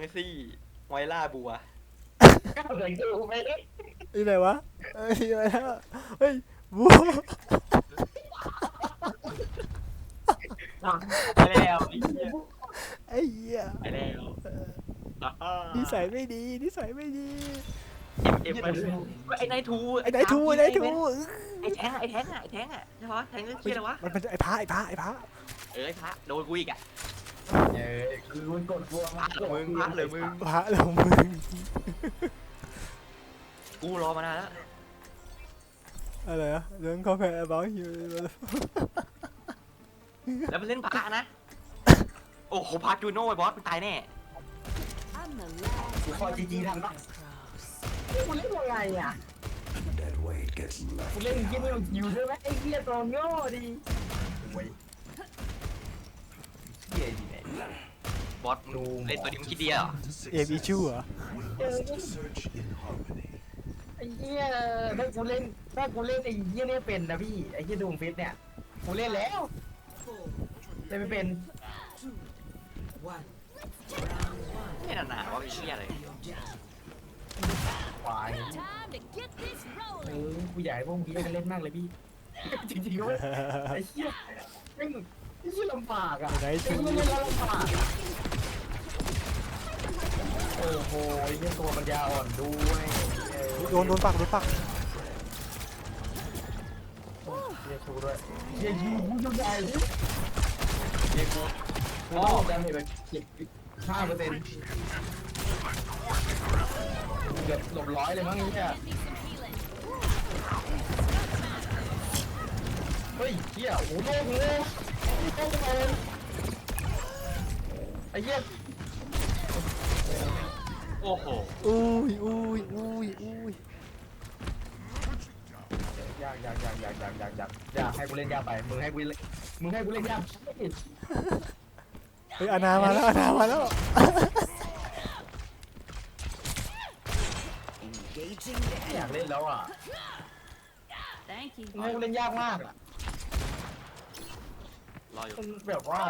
อร์ซี่ไวล่าบัวก้าวเลยดูไม่ได้นี่ไหนวะเอ้ยอะไรนะเฮ้ยบัวไปแล้วไอ้เหี้ยไอ้เหี้ยไปแล้วอ่านิสัยไม่ดีนิสัยไม่ดีเอ็มเอ็มไปไอ้นายทูไอ้นายทูไอ้นายทูไอ้แทงอะไอ้แทงอะไอ้แทงอะใช่ปะแทงนี่ชื่ออะไรวะมันเป็นไอ้พระไอ้พระไอ้พระเออไอ้พระโดนกูอีกอะ เออคือมันกดบัวพระเหรอมึงพระเหรอมึงพระเหรามึง กูรอมานานแล้วอะไรอะเรื่องกาแฟบ้าอยู่แล้วมันเล่นพระนะ โอ้โหพาจูโน่ไอ้บอสมึงตายแน่ I'm the last กูคอจีจีทันปะกูเล่นยังไงอะกูเล่นเหี้ยนี่มันอยู่ใช่ไหมไอ้เหี้ยตัวโง่ดิโอ้ย เหี้ยดีไหนบอสมึงเล่นตัวนี้มึงคิดดีเหรอเอฟอีชูเหรอเออไอ้เหี้ยถ้ากูเล่นถ้ากูเล่นไอ้เหี้ยเนี่ยเป็นนะพี่ไอ้เหี้ยดวงฟิตเนี่ยกูเล่นแล้วเล่นไม่เป็นไม่นานๆว่าไอ้เชี่ยเลยควาย time to get this เอ rolling. อกูอยากให้พวกมึงเล่นมากเลยพี่ จริงๆด้วยไอ้เหี้ยแม่ง ไอ้เหี้ยลำบากอะไหนไอ้ชูเหี้ยเล่นแล้วลำบากอะโอ้โหไอ้เหี้ยตัวปัญญาอ่อนด้วยเออโดนโดนปักโดนปักเหี้ยชูด้วยเหี้ยยูกูจะได้เหี้ยกูกูต้องดาเมจแบบเจ็ดห้าเปอร์เซ็นต์เกือบหลบร้อยเลยมั้งไอ้เนี่ย Get me some healing. เฮ้ยเหี้ยโอ้โหโลกเลยโลกเลย ไอ้เหี้ยโอ้โหอุ้ยอุ้ยอุ้ยอุ้ยยากยากยากยากยากยากยากยากให้กูเล่นยากไป มึงให้กูเล่นมึงให้กูเล่นยากเฮ้ยอานามาแล้วอานามาแล้ว ไม่อยากเล่นแล้วอะ Thank you. มึงให้กูเล่นยากมากอะร ออยู่มันแบบว่า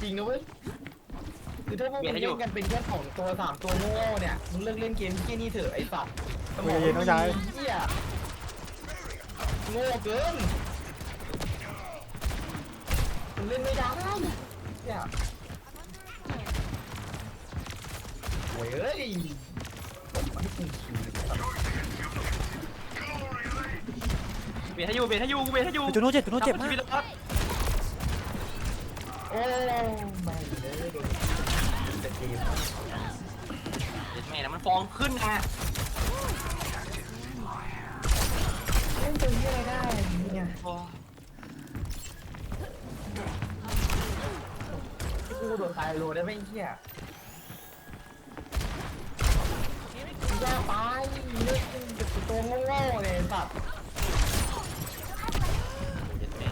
จริงนะเว้ยคือถ้าพวกมึงเล่นกันเป็นแค่สองตัวสามตัวโง่เนี่ยมึงเลิกเล่นเกมที่นี่เถอะไอ้สัตว์สมองมึงเหี้ยโง่เกินมึงเล่นไม่ได้เนี่ยโว้ยเอ้ยมันไม่คุ้มคิวเลยสัตว์เบียดให้อยู่เบียดให้อยู่กูเบียดให้อยู่จูโน่เจ็บจูโน่เจ็บมาก ชีวิตแล้วครับ โอ้ไม่เลยโดนเป็นทีมเด็ดแม่นะมันฟองขึ้นนะเล่นตัวนี้อะไรได้เนี่ยโอ้กูโดนตายโลได้ไหมเหี้ยยากไปเล่นตัวโง่ๆเลยสัตว์ เด็ดแม่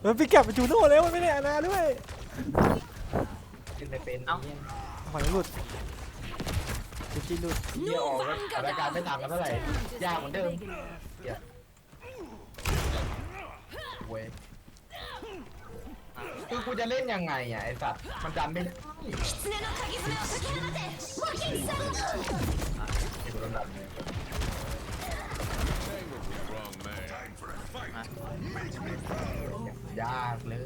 เฮ้ยพี่กลับไปจูโน่แล้วมันไม่ได้อานาด้วย กินไม่เป็น ขอหลุดจิจิหลุด เหี้ยออกแล้วสถานการณ์ไม่ต่างกันเท่าไหร่ ยากเหมือนเดิมเว้ยคือกูจะเล่นยังไงอ่ะไอ้สัตว์มันดันไม่ได้ 狐の鍵爪を解き放てモキサン ไอ้กูโดนดันเลย ยากเลย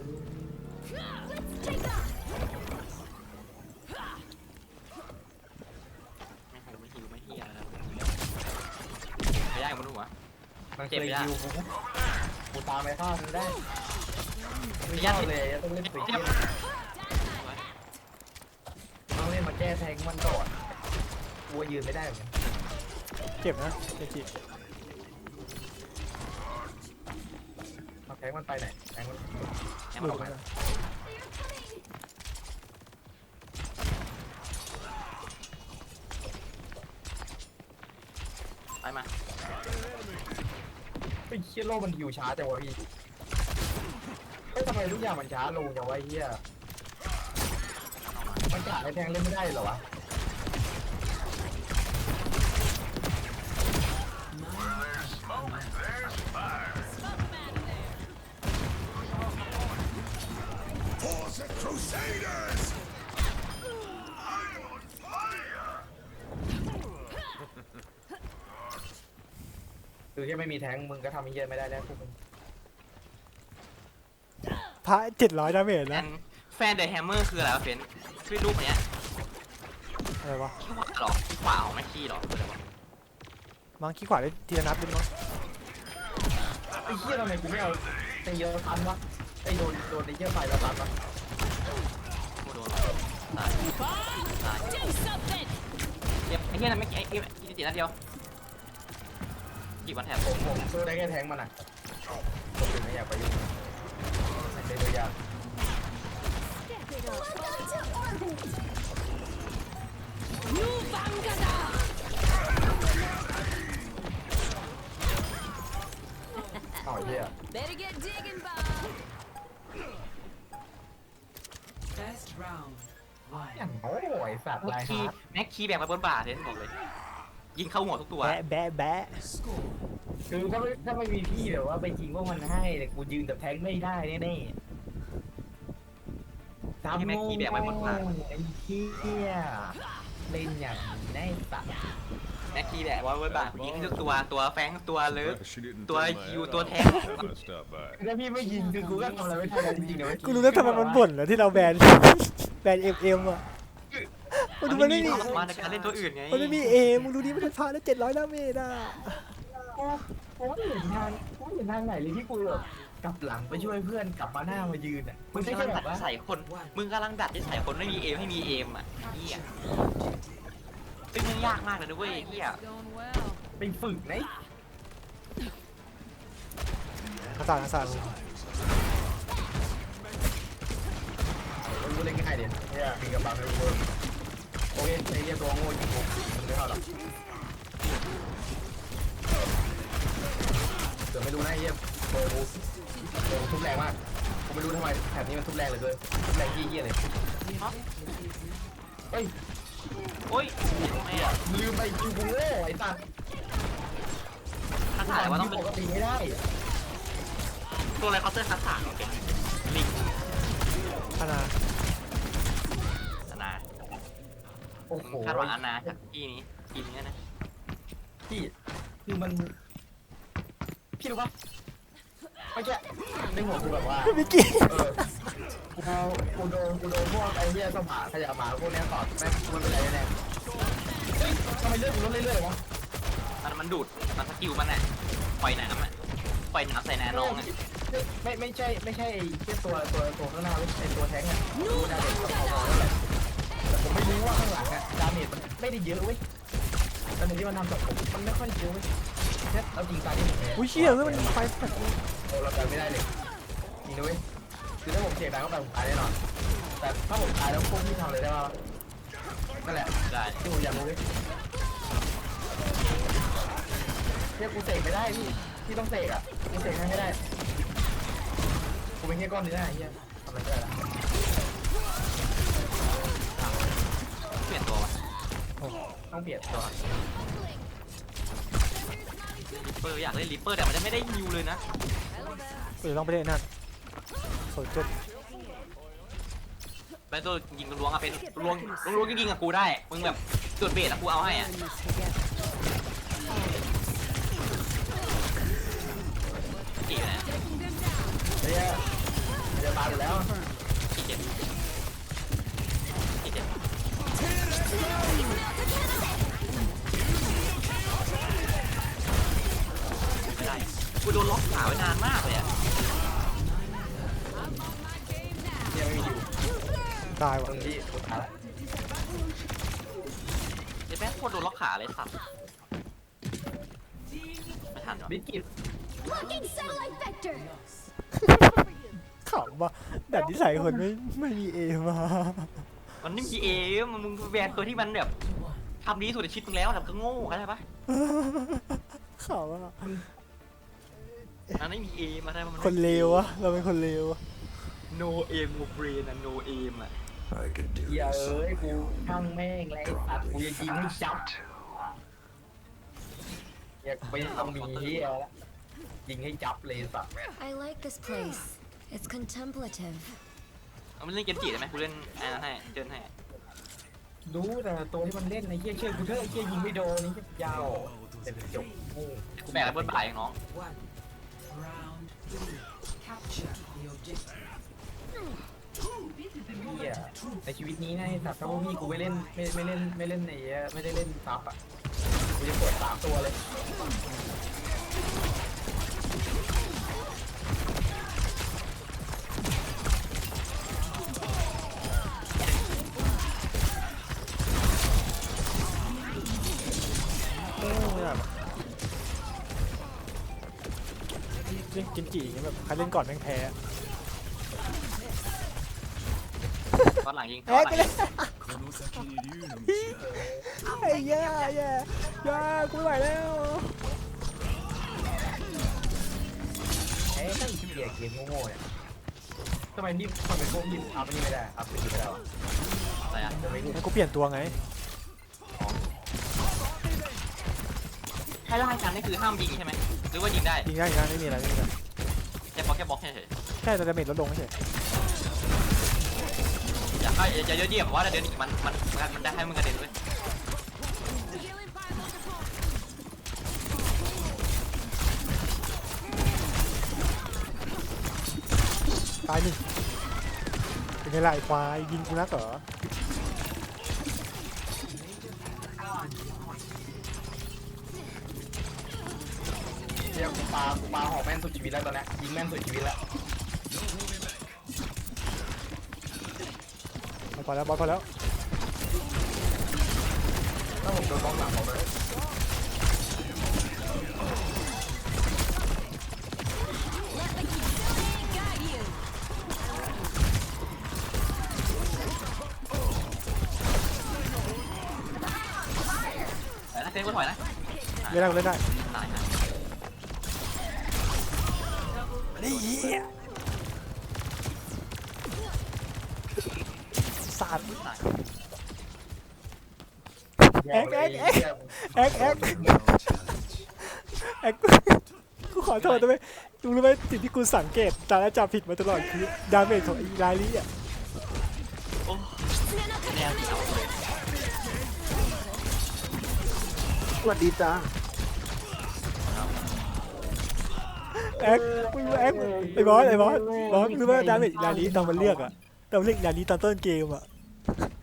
ไม่หูไม่หิวไม่เฮียแล้วไม่ได้มันหัว มันเคยยิวกูกูตามไปฆ่ามึงได้ไม่ไม่ยายากกเลยต้องเล่นสีเขียวต้องเล่นมาแก้แทงมันก่อนกูยืนไม่ได้เหมือนกันเจ็บนะเจจิ ทงมันไปไหนแทงมันแค่หมันออกเหมืมาอนกันไปมาไอ้เชี่ยโลมันอยู่ช้าจังวะพี่เฮ้ยทำไมทุกอย่างมันช้าลงจังวะไอ้เฮียมันกะให้แทงเล่นไม่ได้เหรอวะ คือแค่ไม่มีแท้งมึงก็ทำไอ้เหี้ยไม่ได้แล้วพวกมึงพระเจ็ดร้อยดาเมจแฟนะนแฟนเดอะแฮมเมอร์คืออะไรวะเฟนคือรูปเนี้ยอะไรวะขี้ขวาหรอขี้ขวาของแม่ขี้หรอคืออะไรวะมังขี้ขวาได้ทีละนัดเป็นมั้งไอ้เหี้ยทำไมกูไม่เอาไอ้เยอะตันวะไอ้โดนโดนไอ้เหี้ยไฟแล้วตันวะโคโดนตายตาย Do something! เจ็บไอ้เหี้ยนั่นไม่ไอ้ไอ้ไอ้จีนัดเดียว กี่วันแถบผมผมสู้ได้แค่แท้งมันอะผมถึงไม่อยากไปยุ่งไม่ใช่ตัวยาก New Bangada! เอาไอ้เหี้ย Better get digging, Bob! First round. อย่างโอ้ยสัตว์แม็ลากยคีฮาร์ดแม็กคีแบกไปบนบ่าเฟนบอกเลย ยิงเข้าหัวทุกตัว แบะแบะแบะ Score. คือถ้าไม่ถ้าไม่มีพี่แบบว่าไปยิงพวกมันให้แต่กูยืนกับแท้งไม่ได้แน่ๆสามโมงไอ้เหี้ยเล่นอย่างแน่สัตว์แม็กคีแบกไว้บนบ่ายิงทุกตัวตัวแฟงตัวเลิก She didn't Tua take my you, hat tua off thép. when I stopped by. ถ้าพี่ไม่ยิงคือกูก็ทำอะไรไม่ได้แล้วจริงๆนะเว้ยกูรู้แล้วทำไมมันบ่นเหรอที่เราแบน แบนเอ็มเอ็มอะ มันดูมันไม่มีออกมาในการเล่นตัวอื่นไงมันไม่มีเอมึงดูดิมันเป็นพระได้เจ็ดร้อยดาเมจอะกูกูไม่เห็นทางกูไม่เห็นทางไหนเลยที่กูแบบกลับหลังไปช่วยเพื่อนกลับมาหน้ามายืนอะมึมึงงไม่กำใช่ลังแบดัดบว่าใส่คน มึงกำลังดัดที่ใส่คนไม่มีเอมให้มีเอมอะเฮียซึ่งมันยากมากเลยนะเว้ยเฮีย Going well. ไปฝึกนะกระสานกระสานกูเล่นง่ายเดี๋ยวเนี่ยมีกำลังเลยกู โอเคไอ้เรียตัวโง่จริงกูมันไม่เท่าหรอกเดี๋ยวไม่รู้นะไอ้เหี้ยโอ้โหโอ้โหทุบแรงมากกูไม่รู้ทำไมแถบนี้มันทุบแรงเหลยเกินทุบแรงยี่เยี่ยเลยเฮ้ยโอ้ยแม่ลืมไปจริงกูโง่ไอ้สัตว์คาถาว่าต้องเป็นปกติไม่ได้ตัวอะไรเคาน์เตอร์คาถาโอเคลิงพนาอานา โอ้โหคาดหวังอานาจากที่นี้ทีมเนี้ยนะพี่คือมัน พี่รู้ปะเมื่อกี้ในหัวกูแบบว่า มิกกี้เออกูกูโดนกูโดนพวกไอ้เหี้ยสมหาขยะหมาพวกเนี้ยตอดแม่งมันเป็นไรแน่เฮ้ยทำไมเลือดกูลดเรื่อยๆวะมันมันดูดมันสกิลมันอะปล่อยน้ำอะปล่อยน้ำใส่นาน้องอะไม่ไม่ใช่ไม่ใช่ไอ้เหี้ยตัวตัวตัวข้างหน้าเว้ยไอ้ตัวแท้งอะดูดาเมจกับเขาๆนั่นแหละแต่ ผมไม่รู้ว่าข้างหลังอะดาเมจมันไม่ได้เยอะเว้ยตอนที่มันทำกับผมมันไม่ค่อยเยอะเว้ยแค่เอาจริงตายที่ผมแพ้อุ้ยเชี่ยเฮ้ยมันไฟแฟลชเราเรากันไม่ได้เลยจริงนะเว้ยคือถ้าผมเสียงดังเข้าไปผมตายแน่นอน แต่ถ้าผมตายแล้วพวกพี่ทำอะไรได้บ้างนั่นแหละได้ที่ผมอยากรู้เลยเรียกกูเสกไม่ได้พี่พี่ต้องเสกอะกูเสกให้ไม่ได้กูเป็นแค่ก้อนเนื้อไอ้เหี้ยทำอะไรไม่ได้ละ เปลี่ยนตัววะ ต้องเปลี่ยนตัวลิปเปอร์อยากเล่นลิปเปอร์แต่มันจะไม่ได้ฮิวเลยนะเดี๋ยวต้องไปเล่นนั่นสนจบเป็นตัวยิงล้วงอะเป็นล้วงล้วงยิงกับกูได้ มึงแบบจุดเบสอะกูเอาให้อะกี่นะเฮ้ยจะตายอยู่แล้ว ไม่ได้กูโดนล็อกขาไว้นานมากเลยอะยังไม่มีอยู่ตายว่ะตรงที่กูตายละเดี๋ยวแม่งโคตรโดนล็อกขาเลยสัตว์ไม่ทันหรอบิกิต Blocking satellite vector! ขำว่ะดัดนิสัยคนไม่ไม่มีเอมา มันไม่มีเอมมึงแบนตัวที่มันแบบทำดีที่สุดในชีวิตมึงแล้วแต่ก็โง่เข้าใจปะขำว่ะมันไม่มีเอมอะไรมันคนเลวอะเราเป็นคนเลวอะโนเอมโนเบรนอะโนเอมอะ I could do เหี้ยเอ้ยกูทั้งแม่งและไอ้สัตว์กูจะยิงให้จับ อยากไปทำมีเหี้ยละยิงให้จับเลยสัตว์ I like this place. It's contemplative. เอามันเล่นเกมจีได้ไหมกูเล่นอันนั้นให้เดินให้รู้แต่ตัวที่มันเล่นไอ้เหี้ยเชื่อกูเถอะไอ้เหี้ยยิงไม่โดนนี่ยาวแต่เป็นจบโง่กูแบกระเบิดบ่ายเองน้อง One. Round three. Capture the objective. เหี้ยในชีวิตนี้นะไอ้สัตว์ถ้าพวกพี่กูไม่เล่นไม่ไม่เล่นไม่เล่นไอ้เหี้ยไม่ได้เล่นซับอะกูจะกดสามตัวเลย เล่นกินจีอย่างเงี้ยแบบใครเล่นก่อนแม่งแพ้ตอนหลังยิงตแอ๊อนกหลังเลยิยงไอ้แย่แย่แย่กูไม่ไหวแล้วเอ้ยไอ้เหี้ยเกมโง่ๆเนี่ยทำไมนี่ทำไมพวกพี่อัพนี่ไม่ได้อัพไปไม่ได้วะอะไรอะจะไม่รู้ให้กูเปลี่ยนตัวไง ให้ร่างกันนี่คือห้ามยิงใช่ไหมหรือว่ายิงได้ยิงได้ยิงได้ไม่มีอะไรไม่มีอะไรแค่บล็อกแค่บล็อกเฉยแค่แต่ดาเมจลดลงเฉยๆอย่าให้อย่าเยอะเยี่ยมว่าเดี๋ยวนี้มันมันมันมันได้ให้มึงกระเด็นเว้ย Healing fireball support. ตายหนึ่งเป็นไงล่ะไอ้ควายยิงกูนักเหรอ เหี้ยกูปากูปาหอกแม่นสุดชีวิตแล้วตอนเนี้ยยิงแม่นสุดชีวิตแล้วพอแล้วบอลพอแล้วถ้าผมโดนกองหลังผมเลยแต่ถ้าเซฟก็ถอยนะเล่นได้กูเล่นได้ ตายนะนี่เหี้ยสาดตายแอ๊กแอ๊กแอ๊กแอ๊กแอ๊กแอ๊กกูขอโทษด้วยดูรู้ไหมสิ่งที่กูสังเกตตาและจับผิดมาตลอดคือดาเมจของอีลาลีอะโอ้แนวที่เอาเลยสวัสดีจ้า แอ๊กไม่รู้แอ๊กไอ้บอสไอ้บอสบอสรู้ไหมว่าดาเมจอีลาลีตอนมันเลือกอะตอนมันเลือกอีลาลีตอนต้นเกมอะ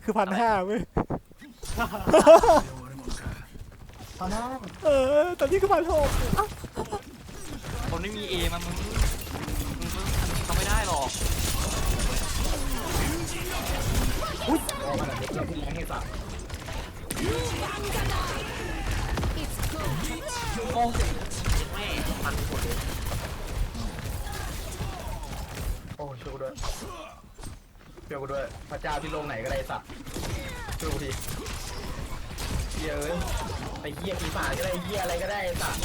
คือพันห้าเว้ยตอนนั้นเออตอนนี้คือพันหกคนไม่มีเอมันมึงมึงมึงเขาไม่ได้หรอกออกมาแบบนี้เกิดขึ้นแรงให้สัตว์โอ้แม่มันหมดเลยโอ้ช่วยกูด้วยช่วยกูด้วยพระเจ้าที่โลกไหนก็ได้สัตว์ช่วยกูทีเหี้ยเอ้ยไอ้เหี้ยปีศาจก็ได้ไอ้เหี้ยอะไรก็ได้ไอ้สัตว์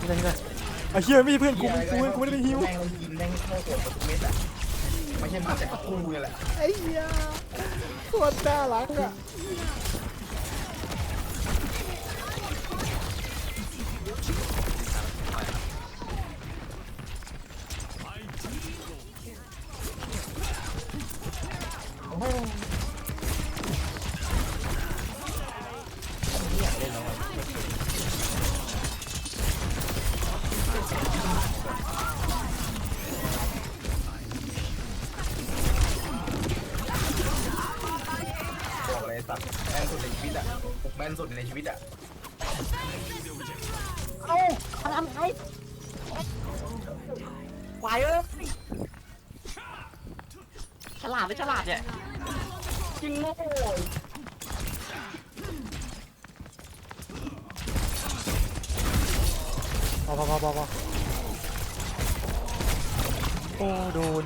นี่นะนี่นะไอ้เฮียไม่ใช่เพื่อนกูกูกูไม่ได้เป็นฮิวแม่งเรายิงแม่งเข้าหัวประตูเม็ดอะไม่ใช่มาแต่กับกูนี่แหละไอ้เหี้ยโคตรน่ารักอะ อะแม่นสุดในชีวิตอะควายเอ้ยฉลาดไม่ฉลาดเนี่ยจริงโง่พอพอพอพอพอโอ้โดน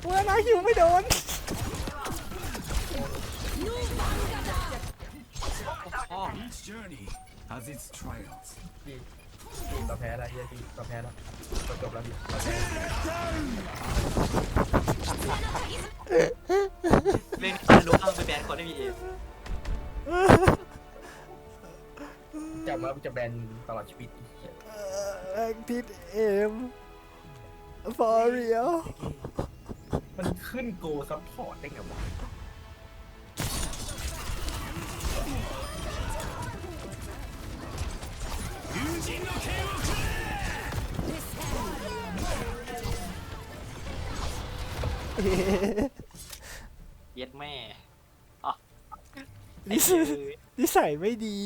เมื่อนาหิวไม่โดน journey has its trials. พี่พี่เราแพ้แล้วเฮียพี่เราแพ้แล้วเราจบแล้วพี่เราแพ้ เล่นการรู้เอาไปแบนคนไม่มีเอมจำว่าจะแบนตลอดชีวิตอีกเหี้ยแองทิดเอ็ม for real มันขึ้นโกซัพพอร์ตได้ไงวะ เย็ดแม่ นิสนิสัยไม่ดี